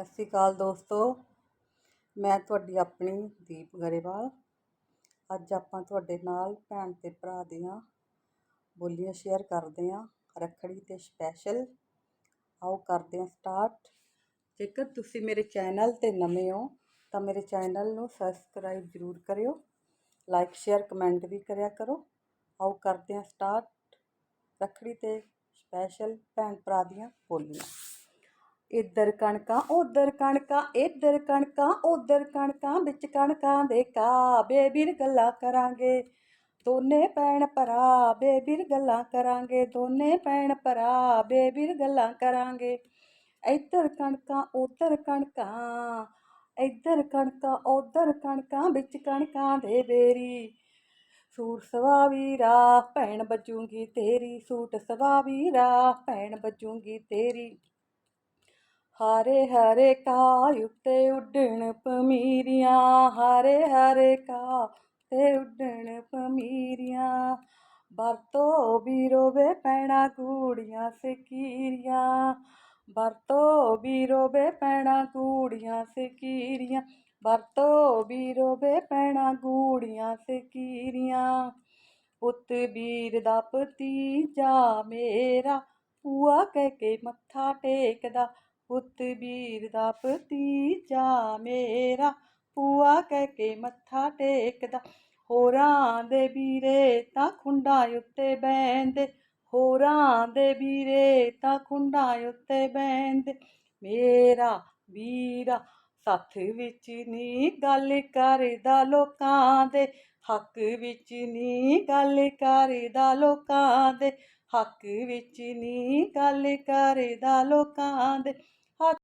ਸਤਿ ਸ਼੍ਰੀ ਅਕਾਲ ਦੋਸਤੋ। ਮੈਂ ਤੁਹਾਡੀ ਆਪਣੀ ਦੀਪ ਗਰੇਵਾਲ। ਅੱਜ ਆਪਾਂ ਤੁਹਾਡੇ ਨਾਲ ਭੈਣ ਤੇ ਭਰਾ ਦੀਆਂ ਬੋਲੀਆਂ ਸ਼ੇਅਰ ਕਰਦੇ ਹਾਂ। ਰੱਖੜੀ ਤੇ ਸਪੈਸ਼ਲ ਆਓ ਕਰਦੇ ਹਾਂ ਸਟਾਰਟ ਜੇਕਰ ਤੁਸੀਂ ਮੇਰੇ ਚੈਨਲ ਤੇ ਨਵੇਂ ਹੋ, ਤਾਂ ਮੇਰੇ ਚੈਨਲ ਨੂੰ ਸਬਸਕ੍ਰਾਈਬ ਜ਼ਰੂਰ ਕਰਿਓ। ਲਾਈਕ ਸ਼ੇਅਰ ਕਮੈਂਟ ਵੀ ਕਰਿਆ ਕਰੋ। ਆਓ ਕਰਦੇ ਹਾਂ ਸਟਾਰਟ ਰੱਖੜੀ ਤੇ ਸਪੈਸ਼ਲ ਭੈਣ ਭਰਾ ਦੀਆਂ ਬੋਲੀਆਂ। ਇੱਧਰ ਕਣਕਾਂ, ਉੱਧਰ ਕਣਕਾਂ, ਇੱਧਰ ਕਣਕਾਂ, ਉੱਧਰ ਕਣਕਾਂ, ਵਿੱਚ ਕਣਕਾਂ ਦੇ ਕਾ ਬੇਬੀਰ ਗੱਲਾਂ ਕਰਾਂਗੇ। ਦੋਨੇ ਭੈਣ ਭਰਾ ਬੇਬੀਰ ਗੱਲਾਂ ਕਰਾਂਗੇ, ਦੋਨੇ ਭੈਣ ਭਰਾ ਬੇਬੀਰ ਗੱਲਾਂ ਕਰਾਂਗੇ। ਇੱਧਰ ਕਣਕਾਂ, ਉੱਧਰ ਕਣਕਾਂ, ਇੱਧਰ ਕਣਕਾਂ, ਉੱਧਰ ਕਣਕਾਂ, ਵਿੱਚ ਕਣਕਾਂ ਦੇ ਬੇਰੀ। ਸੂਟ ਸਵਾ ਵੀਰਾ ਭੈਣ ਬਚੂਗੀ ਤੇਰੀ। ਸੂਟ ਸਵਾ ਵੀਰਾ ਭੈਣ ਬਚੂਗੀ ਤੇਰੀ। ਹਰੇ ਹਰੇ ਕਾਹ ਉੱਤੇ ਉੱਡਣ ਪਮੀਰੀਆਂ, ਹਰੇ ਹਰੇ ਕਾ ਤੇ ਉੱਡਣ ਪਮੀਰੀਆਂ। ਵਰਤੋ ਵੀਰੋ ਵੇ ਪੈਣਾ ਕੂੜੀਆਂ ਸਕੀਰੀਆਂ। ਵਰਤੋ ਵੀਰੋ ਵੇ ਪੈਣਾ ਕੂੜੀਆਂ ਸਕੀਰੀਆਂ। ਵਰਤੋ ਵੀਰੋ ਵੇ ਪੈਣਾ ਕੂੜੀਆਂ ਸਕੀਰੀਆਂ। ਪੁੱਤ ਵੀਰ ਦਾ ਭਤੀਜਾ ਮੇਰਾ, ਭੂਆ ਕਹਿ ਕੇ ਮੱਥਾ ਟੇਕਦਾ। ਪੁੱਤ ਵੀਰ ਦਾ ਭਤੀਜਾ ਮੇਰਾ ਪੂਆ ਕਹਿ ਕੇ ਮੱਥਾ ਟੇਕਦਾ। ਹੋਰਾਂ ਦੇ ਵੀਰੇ ਤਾਂ ਖੁੰਡਾਂ ਉੱਤੇ ਬੈੰਦੇ ਹੋਰਾਂ ਦੇ ਵੀਰੇ ਤਾਂ ਖੁੰਡਾਂ ਉੱਤੇ ਬੈੰਦੇ ਮੇਰਾ ਵੀਰਾ ਸੱਥ ਵਿੱਚ ਨੀ ਗੱਲ ਕਰਦਾ ਲੋਕਾਂ ਦੇ। ਹੱਕ ਵਿੱਚ ਨੀ ਗੱਲ ਕਰਦਾ ਲੋਕਾਂ ਦੇ। ਹੱਕ ਵਿੱਚ ਨੀ ਗੱਲ ਕਰਦਾ ਲੋਕਾਂ ਦੇ।